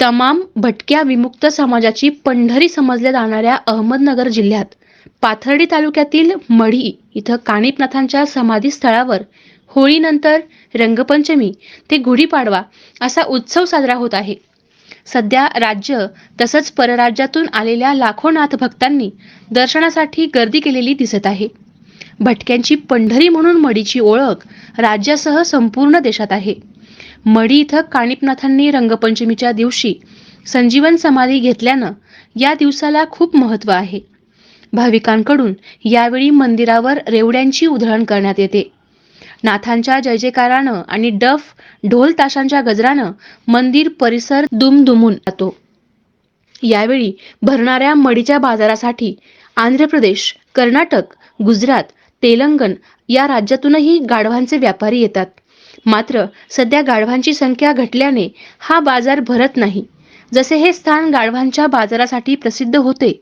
तमाम भटक्या विमुक्त समाजाची पंढरी समजल्या जाणाऱ्या अहमदनगर जिल्ह्यात पाथर्डी तालुक्यातील मढी इथं काणिपनाथांच्या समाधी स्थळावर होळीनंतर रंगपंचमी ते गुढीपाडवा असा उत्सव साजरा होत आहे. सध्या राज्य तसंच परराज्यातून आलेल्या लाखो नाथ भक्तांनी दर्शनासाठी गर्दी केलेली दिसत आहे. भटक्यांची पंढरी म्हणून मडीची ओळख राज्यासह संपूर्ण देशात आहे. मढी इथं काणिपनाथांनी रंगपंचमीच्या दिवशी संजीवन समाधी घेतल्यानं या दिवसाला खूप महत्त्व आहे. भाविकांकडून यावेळी मंदिरावर रेवड्यांची उधळण करण्यात येते. नाथांच्या जय जयकारानं आणि डफ ढोल ताशांच्या गजरानं मंदिर परिसर दुमदुमून जातो. यावेळी भरणाऱ्या मडीच्या बाजारासाठी आंध्र प्रदेश कर्नाटक गुजरात तेलंगण या राज्यातूनही गाढवांचे व्यापारी येतात. मात्र सध्या गाढवांची संख्या घटल्याने हा बाजार भरत नाही. जसे हे स्थान गाढवांच्या बाजारासाठी प्रसिद्ध होते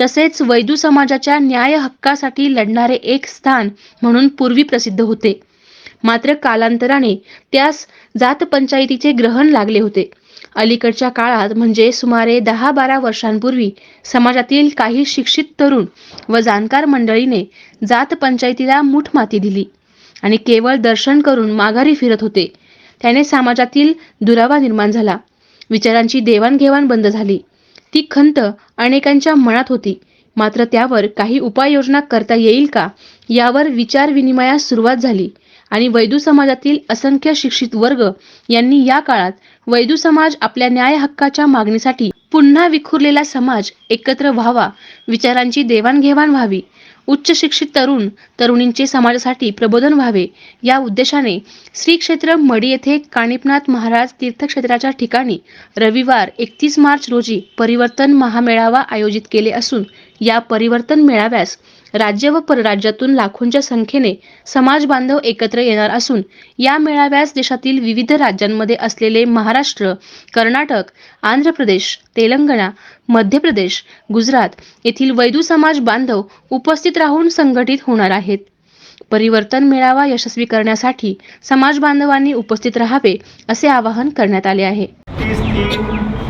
तसेच वैदू समाजाच्या न्याय हक्कासाठी लढणारे एक स्थान म्हणून पूर्वी प्रसिद्ध होते. मात्र कालांतराने त्यास जात पंचायतीचे ग्रहण लागले होते. अलीकडच्या काळात म्हणजे सुमारे दहा बारा वर्षांपूर्वी समाजातील काही शिक्षित तरुण व जाणकार मंडळीने जात पंचायतीला मूठ माती दिली. आणि केवळ दर्शन करून माघारी फिरत होते. त्याने समाजातील दुरावा निर्माण झाला. विचारांची देवाणघेवाण बंद झाली. ती खंत अनेकांच्या मनात होती. मात्र त्यावर काही उपाययोजना करता येईल का? यावर विचार विनिमयास सुरुवात झाली. आणि वैदू समाजातील असंख्य शिक्षित वर्ग यांनी या काळात वैदू समाज आपल्या न्याय हक्काच्या मागणीसाठी पुन्हा विखुरलेला समाज एकत्र व्हावा विचारांची देवाणघेवाण व्हावी उच्च शिक्षित तरुण तरुणींचे समाजासाठी प्रबोधन व्हावे. या उद्देशाने श्री क्षेत्र मडी येथे काणिपनाथ महाराज तीर्थक्षेत्राच्या ठिकाणी रविवार एकतीस मार्च रोजी परिवर्तन महामेळावा आयोजित केले असून या परिवर्तन मेळाव्यास राज्य व परराज्यातून लाखोंच्या संख्येने समाज बांधव एकत्र येणार असून या मेळाव्यास देशातील विविध राज्यांमध्ये असलेले महाराष्ट्र कर्नाटक आंध्र प्रदेश तेलंगणा मध्य प्रदेश गुजरात येथील वैदू समाज बांधव उपस्थित राहून संघटित होणार आहेत. परिवर्तन मेळावा यशस्वी करण्यासाठी समाज बांधवांनी उपस्थित राहावे असे आवाहन करण्यात आले आहे.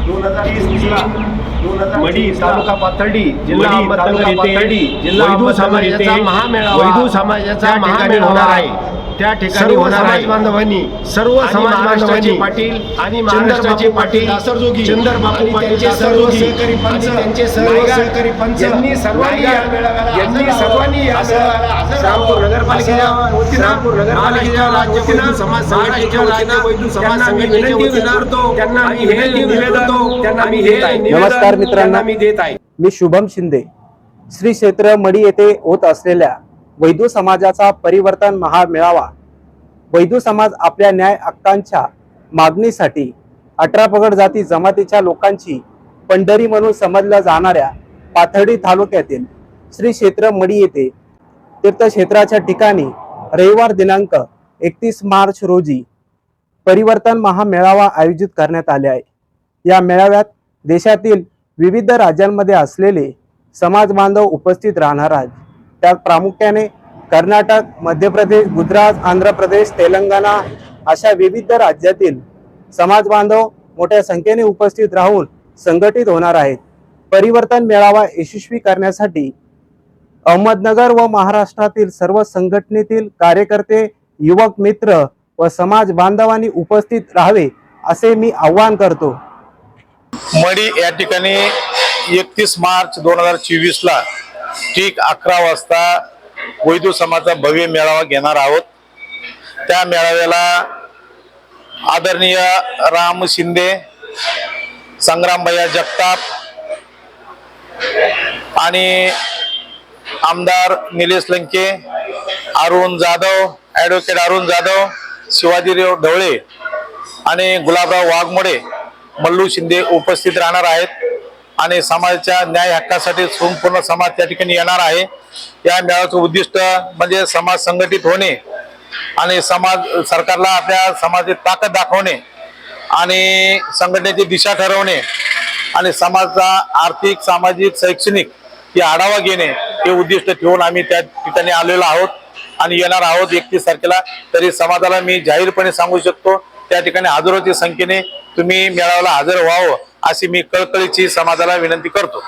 दोन हजार तीसला मडी तालुका पाथर्डी जिल्हा अहमदनगर येथे जिल्हा वैदू अहमदनगर येथे महामेळावा वैदू समाजाचा महामेळावा होणार आहे त्या ठिकाणी होणार आहे. बांधवांनी सर्व समाज बांधवांनी पाटील आणि महाराष्ट्राचे पाटील दासरजोगी चंद्रबापू आणि पाटील त्यांचे सर्व सहकारी पंच त्यांचे सर्व सहकारी पंच यांनी सर्वांनी यांनी सर्वांनी श्रामपूर. नगरपालिकेच्या श्रामपूर नगरपालिकेच्या राज्य समाज संघटनेच्या वैद्य समाज संघटनेच्या विनंती वतीनं त्यांना हे निवेदन मी नमस्कार मित्रांनो. मी देत आहे. मी शुभम शिंदे. श्री क्षेत्र मडी येथे होत असलेल्या वैदू समाजाचा परिवर्तन महामेळावा वैदू समाज आपल्या न्याय हक्कांच्या मागणीसाठी अठरा पगड जाती जमातीच्या लोकांची पंढरी म्हणून समजल्या जाणाऱ्या पाथर्डी तालुक्यातील श्री क्षेत्र मडी येथे तीर्थक्षेत्राच्या ठिकाणी रविवार दिनांक एकतीस मार्च रोजी परिवर्तन महामेळावा आयोजित करण्यात आले आहे. या मेळाव्यात देशातील विविध राज्यांमध्ये असलेले समाज बांधव उपस्थित राहणार आहेत. त्यात प्रामुख्याने कर्नाटक मध्य प्रदेश गुजरात आंध्र प्रदेश तेलंगणा अशा विविध राज्यातील समाज बांधव मोठ्या संख्येने उपस्थित राहून संघटित होणार आहेत. परिवर्तन मेळावा यशस्वी करण्यासाठी अहमदनगर व महाराष्ट्रातील सर्व संघटनेतील कार्यकर्ते युवक मित्र व समाज बांधवांनी उपस्थित राहावे असे मी आवाहन करतो. मडी या ठिकाणी एकतीस मार्च दोन हजार चोवीस ला ठीक अकरा वाजता वैदू समाजाचा भव्य मेळावा घेणार आहोत. त्या मेळाव्याला आदरणीय राम शिंदे संग्रामभैया जगताप आणि आमदार निलेश लंके अरुण जाधव ॲडव्होकेट अरुण जाधव शिवाजीराव ढवळे आणि गुलाबराव वाघमोडे मल्लू शिंदे उपस्थित राहणार आहेत आणि समाजाच्या न्याय हक्कासाठी संपूर्ण समाज त्या ठिकाणी येणार आहे. या मेळाव्याचं उद्दिष्ट म्हणजे समाज संघटित होणे आणि समाज सरकारला आपल्या समाजाची ताकद दाखवणे आणि संघटनेची दिशा ठरवणे आणि समाजाचा आर्थिक सामाजिक शैक्षणिक या आढावा घेणे हे उद्दिष्ट ठेवून आम्ही त्या ठिकाणी आलेलो आहोत आणि येणार आहोत एकतीस तारखेला. तरी समाजाला मी जाहीरपणे सांगू शकतो त्या ठिकाणी हजारोच्या संख्येने तुम्ही मेळाव्याला हजर व्हावं अशी मी कळकळीची समाजाला विनंती करतो.